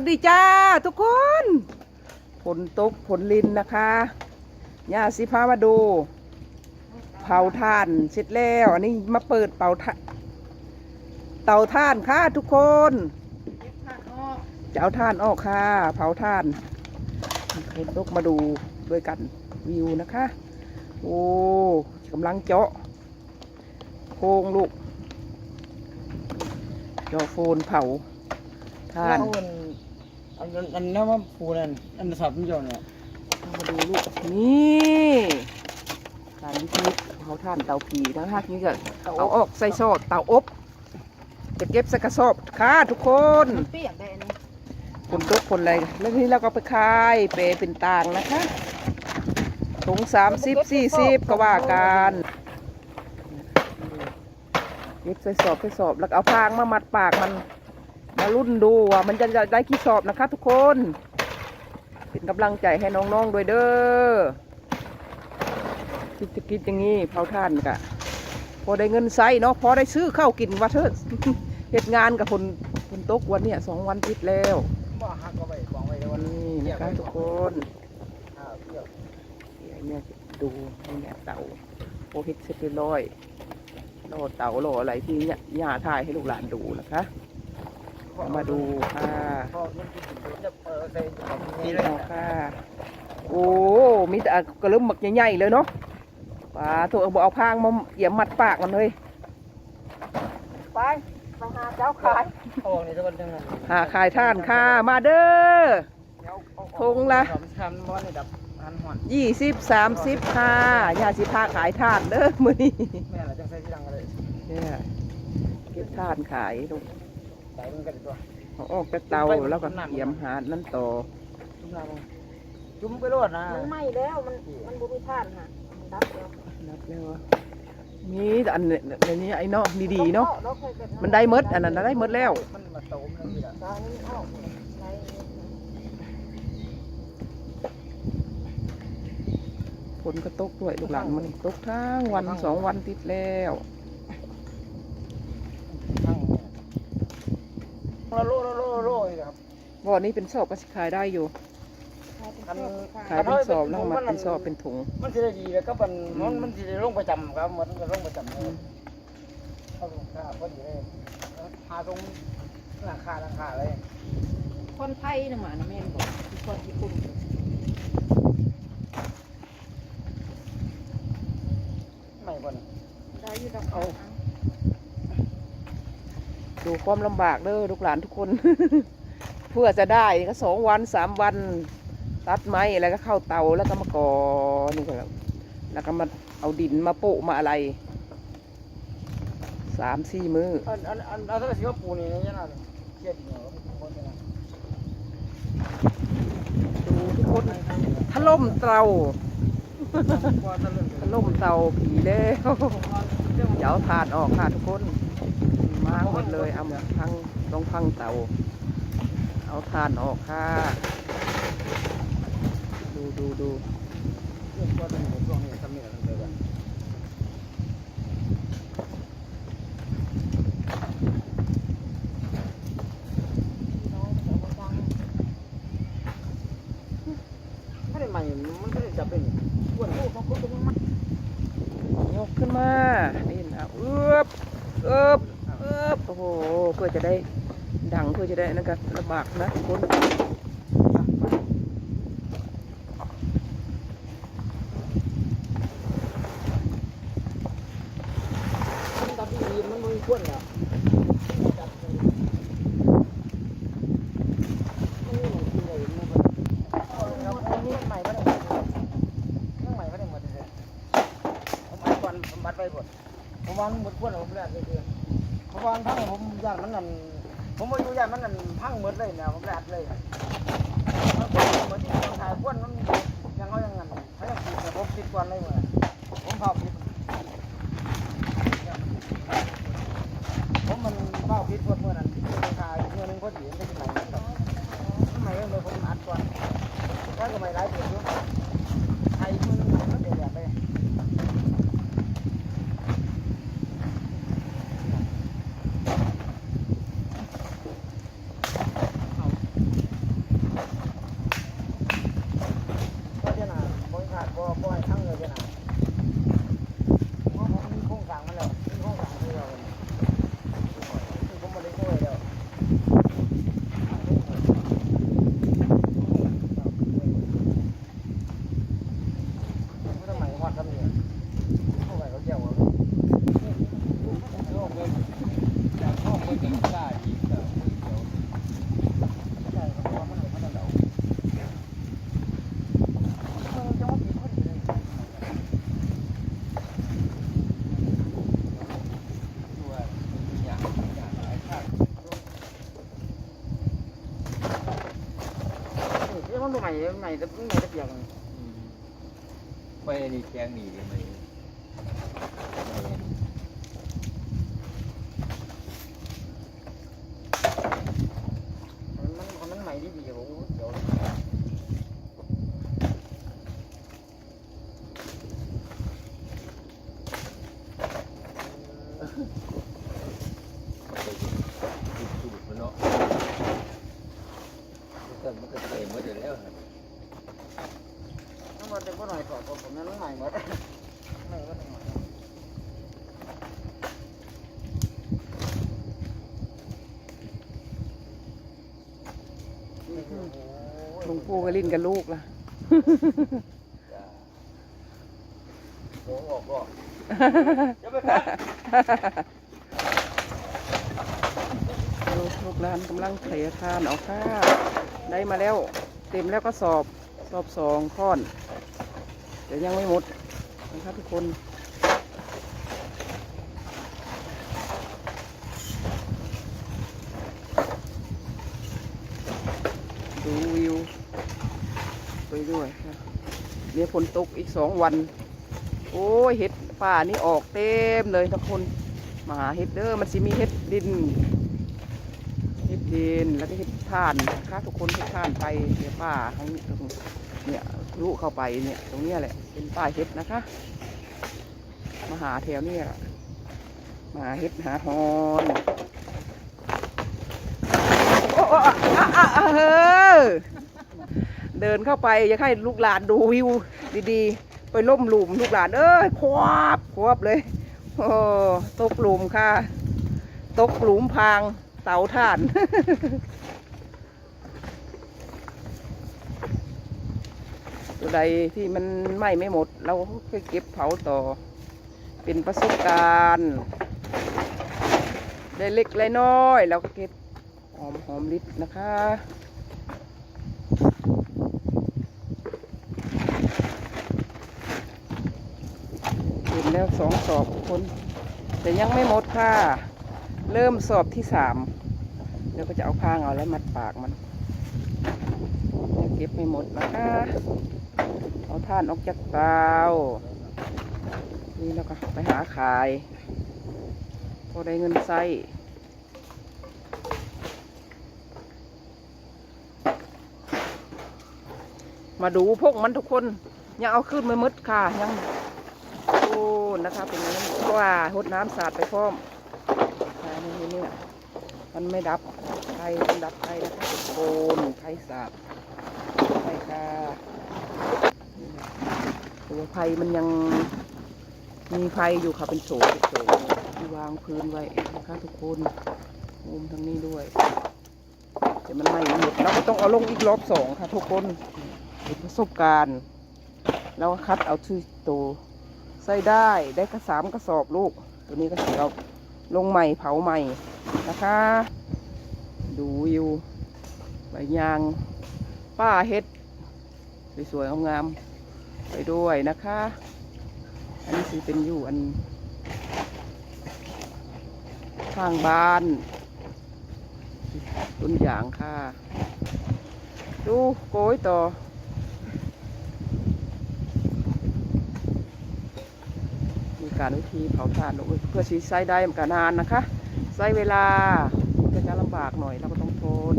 วัสดีจ้าทุกคนฝนตกฝนลินนะคะย่าสิพามาดู เผาถ่านเสร็จแล้ว อันนี้มาเปิดเผาถ่าเตาถ่านค่ะทุกคนจะเอาถ่านออกค่ะ เผาถ่านฝนตกมาดูด้วยกันวิวนะคะ โอ้กำลังเจาะโครงลูกเจาะโฟนเผาถ่าน อันอันอันอันนั้นว่าปูนั่นอันสับมันยนเนี่ยมาดูลูกนี่ทานวิธีเขาท่านเตาผีทั้งห้านี้ก็เอาออกใส่ซอสเตาอบจะเก็บใส่กระสอบค่ะทุกคนเปียกได้นี่คนตกคนอะไรแล้วนี้เราก็ไปขายเปเป็นต่างนะคะถุงสามสิบสี่สิบก็ว่ากันเก็บใส่สอบใส่สอบแล้วเอาพางมามัดปากมัน มารุ่นดูว่ามันจะได้กี่สอบนะคะทุกคน เป็นกำลังใจให้น้องๆด้วยเด้อคิดจะคิดอย่างนี้เผาท่านกะพอได้เงินใส่เนาะพอได้ซื้อข้าวกินว่าเถอเหตุงานกับคนคนตกวันเนี้ยสองวันติดแล้วบ่หักก็ไปวางไว้วันนี่นะคะทุกคนเปรี้ยเนี่ยดูเนี่ยเต่าโอเฮ็ดเสร็จเรียบร้อยรอเต่ารออะไรที่เนี่ยย่าถ่ายให้ลูกหลานดูนะคะ มาดูค่ะพอมันกินถึงจะเออใส่แบบนี่นี้เลเลยยค่ะ โอ้มีแต่กระเริ่มหมักใหญ่ๆเลยเนาะปลาถูกเอาพางมาเกี่ยมมัดปากมันเลย ไปไปหาเจ้าขายโอ้นี่จะเป็นยังไงหาขายท่านค่ะมาเด้อทงละสามชั้นบ่นี่ดับหันหอนยี่สิบสามสิบค่ะย่าสิพาขายท่านเด้อมือนี้แม่เราจังใส่ที่ดังอะไรเนี่ยเก็บท่านขายลูกใส่มันกันตัวเอาออกจากเตาแล้วก็เกี่ยมหานั่นต่อจุ่มน้ำจุ่มไปรวดนะมันไหม้แล้วมันมันบุมีท่านค่ะมันดับแล้วนับแล้วนี่อันในนี้ไอ้เนาะดีๆเนาะรคยเป็มันได้หมดอันนั้นน่ะได้หมดแล้วมันมาโตมันนี่แหละตอนนี้ออกในฝนก็ตกด้วยลูกหลานมันตกทั้งวันสองวันติดแล้ว ทั้งละโลละโลละโลอีกครั บบ่อนี้เป็นสอบก็สิขายได้อยู่คันขายเป็นสอบแล้วเอามาเป็นสอบเป็นถุง มันสิได้ดีแล้วก็มันอืมันมมันสิได้ลงประจำครับมันก็ลงประจำเลยเข้าลงค่าพอดีเลยหาตรงหลังคาหลังคาเลยคนไทยนะหมานะแม่นบอกคือคนญี่ปุ่นไม่ก่อนได้อยู่ดอกเอาดูความลำบากเด้อลูกหลานทุกคน เพื่อจะได้ก็สองวันสามวันตัดไม้แล้วก็เข้าเตาแล้วก็มาก่อนี่ก็แล้วแล้วก็มาเอาดินมาโปะมาอะไรสามสี่มืออันอันอันอันถ้าสิว่าปูนี่เนี่ยนะเครียดอยู่คนเนี่ยดูทุกคนถล่มเตาว่าถ้าเรื่องถล่มเตาผีแล้วเดี๋ยวเอาถาดออกค่ะทุกคนมาหมดเลยเอามาพังต้องพังเตา เอาถาดออกค่ะ ดูดูดูเรื่องว่าต้องช่วงนี้ทำนี่แหละตั้งแต่วันถ้าได้ใหม่มันก็จับเป็นอ้วนลูกของคุณเป็นยังไงยกขึ้นมา นี่นะเอือบเอือบเอือบโอ้โห เพื่อจะได้ ดังเพื่อจะได้นั่นก็ลำบากนะทุกคนมันตัดดีมันมันอ้วนอะใหม่ก็ได้ยังใหม่ก็ได้หมดเลยผมอัดก่อนผมอัดไปหมดผมวางหมดก้วนผมแล้วเลยคือผมวางพังผมย่านมันนั่น ผมมาอยู่ย่านมันนั่นพังหมดเลยเนี่ยผมแรดเลยมันก้วนหมดที่ต้องถ่ายก้วนมันยังเขายังงั้นเขายังปิดแต่ผมปิดก่อนเลยเหมือนมเผาปิดผมมันเผาปิดก่อนเมื่อนั้นที่ถ่ายเมื่อนึงพอดีมันจะใหม่ใหม่เลยผมอัดก่อน ถ้าก็ไม่ร้ายเดือดด้วยไทยมันก็เดือดแบบไป มันใหม่ใหม่ต่ใหม่แต่เปียกไม่นี่แจ้งหนีเลยไหมไม่ มันมันใหม่ดีดีโอ้เดี๋ยว ติดสูตรมันเนาะ มันก็มันก็เต็มหมดแล้วครับทั้งหมดจะพูดหน่อยก่อนผมนั้นใหม่หมดใหม่ก็ใหม่หลวงปู่ก็ลิ้นกับลูกล่ะจ้าโอ้ออกก็ลูกลูกหลานกำลังเททานเอาค่ะ ได้มาแล้ว เต็มแล้วก็สอบสอบสองข้อน เดี๋ยวยังไม่หมดนะครับทุกคนดูวิวไปด้วยเดี๋ยวฝนตกอีกสองวัน โอ้ยเห็ดป่านี่ออกเต็มเลยทุกคน มาหาเห็ดเด้อมันสิมีเห็ดดิน เห็ดดินแล้วก็เห็ดท่านนะคะทุกคนเห็ดท่านไปเดี๋ยวป่าข้างตรงเนี่ยทะลุเข้าไปเนี่ย ตรงเนี้ยแหละ เป็นป่าเห็ดนะคะ มาหาแถวเนี้ยมาหาเห็ดหาฮอนโอ้โอ้อะอะอะอะเดินเข้าไปอยากให้ลูกหลานดูวิวดีๆ ไปล่มหลุมลูกหลาน เอ้ยควบควบเลยโอ้ตกหลุมค่ะ ตกหลุมพรางาถ่าน ตัวใดที่มันไหม้ไม่หมด เราก็เก็บเผาต่อ เป็นประสบการณ์ได้เล็กได้น้อยเราก็เก็บหอมหอมลิตรนะคะเห็นแล้วสองสอบคน แต่ยังไม่หมดค่ะ เริ่มสอบที่สามเดี๋ยวก็จะเอาพางเอาแล้วมัดปากมันเก็บไม่หมดนะคะ เอาท่านออกจากเตานี่แล้วก็ไปหาขายพอได้เงินใส่มาดูพวกมันทุกคน ยังเอาขึ้นไม่หมดค่ะยังโอ้นะคะเป็นอย่างนั้นเพราะว่าหดน้ำสาดไปพร้อม ค่ะนี่นี่เนี่ยมันไม่ดับไฟมันดับไฟนะคะโกนไฟสาดไฟค่ะตัวไฟมันยังมีไฟอยู่ค่ะเป็นโสดเป็นโสดที่วางพื้นไว้นะคะทุกคนมุมทางนี้ด้วยแต่มันไหม้หมดเราก็ต้องเอาลงอีกรอบสองค่ะ ทุกคนเป็นประสบการณ์แล้วคัดเอาที่โตใส่ได้ได้กระสามกระสอบลูก ตัวนี้ก็เสีย ลงใหม่เผาใหม่นะคะ ดูอยู่ใบยางป้าเฮ็ดสวยๆงามๆไปด้วยนะคะ อันนี้คือเป็นอยู่อันข้างบ้านต้นอย่างค่ะ ดูโกยต่อ การวิธีเผาถ่านเพื่อชีใช้ได้มันก็นานนะคะ ใช้เวลาก็จะลำบากหน่อยเราก็ต้องทน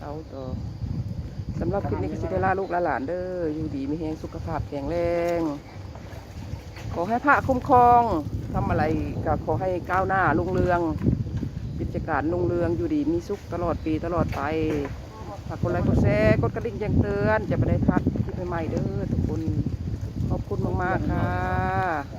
เอาต่อสำหรับคลิป ลูกและหลานเด้ออยู่ดีมีแหงสุขภาพแข็งแรง ขอให้พระคุ้มครองทำอะไรก็ขอให้ก้าวหน้าลุงเรืองกิจการลุงเรืองอยู่ดีมีสุขตลอดปีตลอดไปฝากกดไลค์กดแชร์กดกระดิ่งแจ้งเตือน จะไปได้พลาดคลิปใหม่ๆเด้อทุกคนขอบคุณมากๆค่ะ